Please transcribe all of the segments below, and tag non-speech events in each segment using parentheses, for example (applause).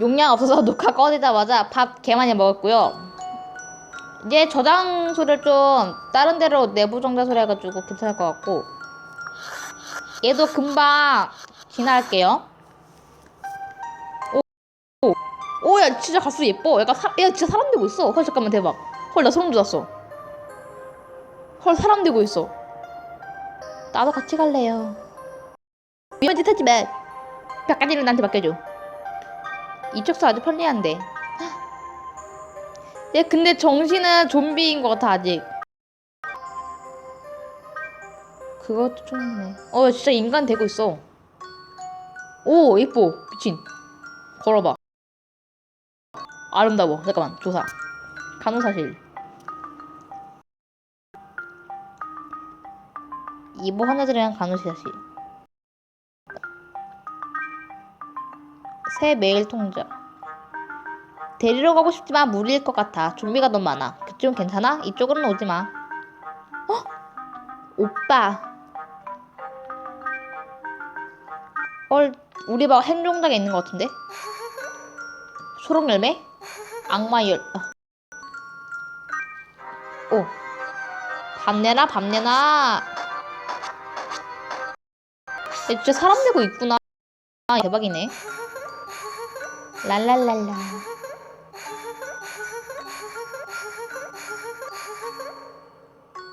용량 없어서 (laughs) 녹화 꺼지자마자 밥 개 많이 먹었고요. 이제 저장 소리를 좀 다른 데로 내부 정자 소리 해가지고 괜찮을 것 같고 얘도 금방 진화할게요. 오, 오, 오, 야 진짜 가수 예뻐. 약간 사, 야 진짜 사람 되고 있어. 헐 잠깐만 대박. 헐 나 소름 돋았어. 헐 사람 되고 있어. 나도 같이 갈래요. 짓 하지 마. 바깥일은 나한테 맡겨줘. 이쪽서 아주 편리한데. 얘 근데 정신은 좀비인 것 같아 아직. 그것도 좀 있네. 어 진짜 인간 되고 있어. 오 예뻐 미친. 걸어봐. 아름다워. 잠깐만 조사. 간호사실. 이보 환자들이랑 간호사실. 새 메일 통장. 데리러 가고 싶지만 무리일 것 같아. 좀비가 너무 많아. 그쪽은 괜찮아? 이쪽으로는 오지 마. 어? 오빠. 헐, 우리 방 행정장에 있는 것 같은데? 초록 열매? 악마 열. 아. 오. 내놔. 얘 진짜 사람 되고 있구나. 아, 대박이네. 랄랄랄라.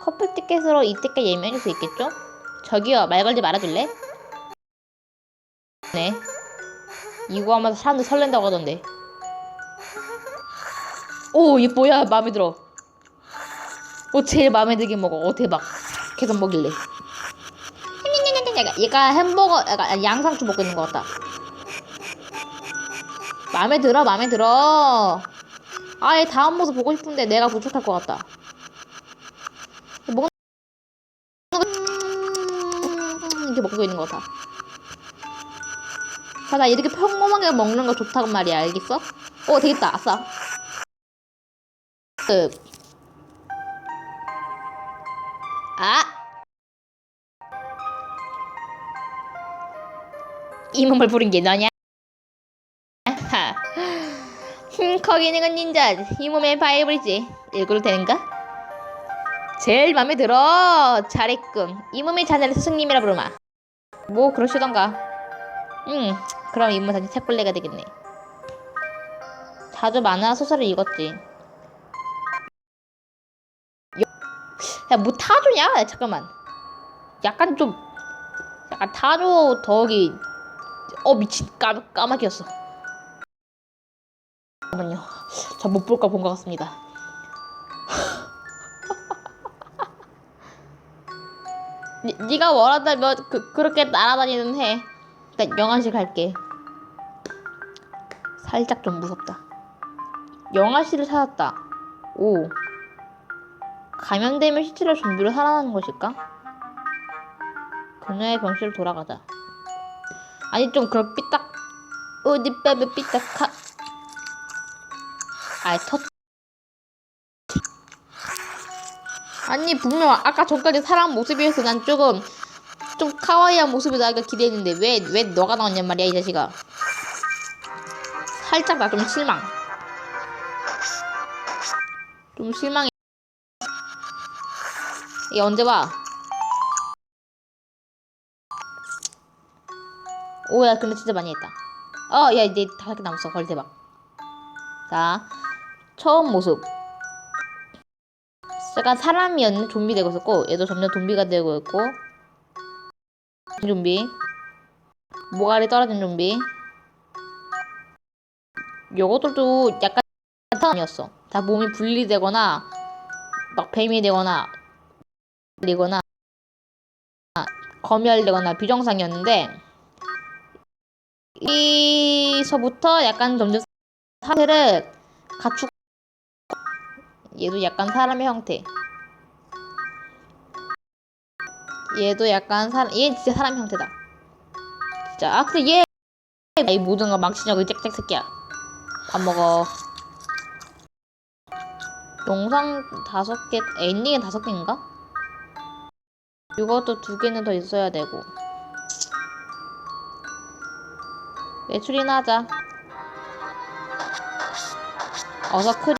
커플 티켓으로 이때까지 예매할 수 있겠죠? 저기요, 말 걸지 말아줄래? 네. 이거 하면서 사람들 설렌다고 하던데. 오, 얘 뭐야? 마음에 들어. 오, 제일 마음에 들게 먹어. 오, 대박. 계속 먹일래. 얘가 햄버거, 약간 양상추 먹고 있는 것 같다. 마음에 들어, 마음에 들어. 아, 얘 다음 모습 보고 싶은데 내가 부족할 것 같다. 먹는 이렇게 먹고 있는 것 같아. 자, 나 이렇게 평범하게 먹는 거 좋다고 말이야, 알겠어? 어, 되겠다, 아싸. 그. 아! 이 몸을 부른 게 너냐? 건 닌자. 이 몸의 바이블이지. 읽어도 되는가? 제일 마음에 들어. 잘했군. 이 몸의 자네를 스승님이라 부르마. 뭐 그러시던가. 응. 그럼 다시 책벌레가 되겠네. 자주 만화 소설을 읽었지. 야, 뭐 타조냐? 야, 잠깐만. 약간 좀, 약간 타조 덕이, 어, 미친, 까, 까마귀였어. 잠깐만요. 저 못 볼까 본 것 같습니다. (laughs) 니, 네가 원한다면 그, 그렇게 날아다니는 해. 일단 영화실 갈게. 살짝 좀 무섭다. 영화실을 찾았다. 오. 감염되면 시체를 좀비로 살아나는 것일까? 그녀의 병실로 돌아가자. 아니 좀 그런 삐딱 어디 빼면 삐딱하. 아이 터. 아니 분명 아까 전까지 사람 모습이어서 난 조금 좀 카와이한 모습이 나기가 기대했는데 왜 왜 너가 나왔냔 말이야 이 자식아. 살짝 나 좀 실망. 좀 실망해. 얘 언제 와? 오야 근데 진짜 많이 했다. 어, 야 이제 다섯 개 남았어. 헐 대박. 자, 처음 모습. 약간 사람이었는 좀비 되고 있었고, 얘도 점점 좀비가 되고 있고, 좀비, 모가리 떨어진 좀비. 요것들도 약간 아니었어. 다 몸이 분리되거나, 막 뱀이 되거나, 되거나, 검열되거나 비정상이었는데, 이서부터 약간 점점 상태를 갖추고 얘도 약간 사람의 형태. 얘도 약간 사람 얘 진짜 사람 형태다. 진짜. 아 근데 얘 이 모든 거 망치냐고 이 짹짹 새끼야. 밥 먹어. 영상 다섯 개 엔딩은 다섯 개인가? 이것도 두 개는 더 있어야 되고. 외출이나 하자. 어서 크리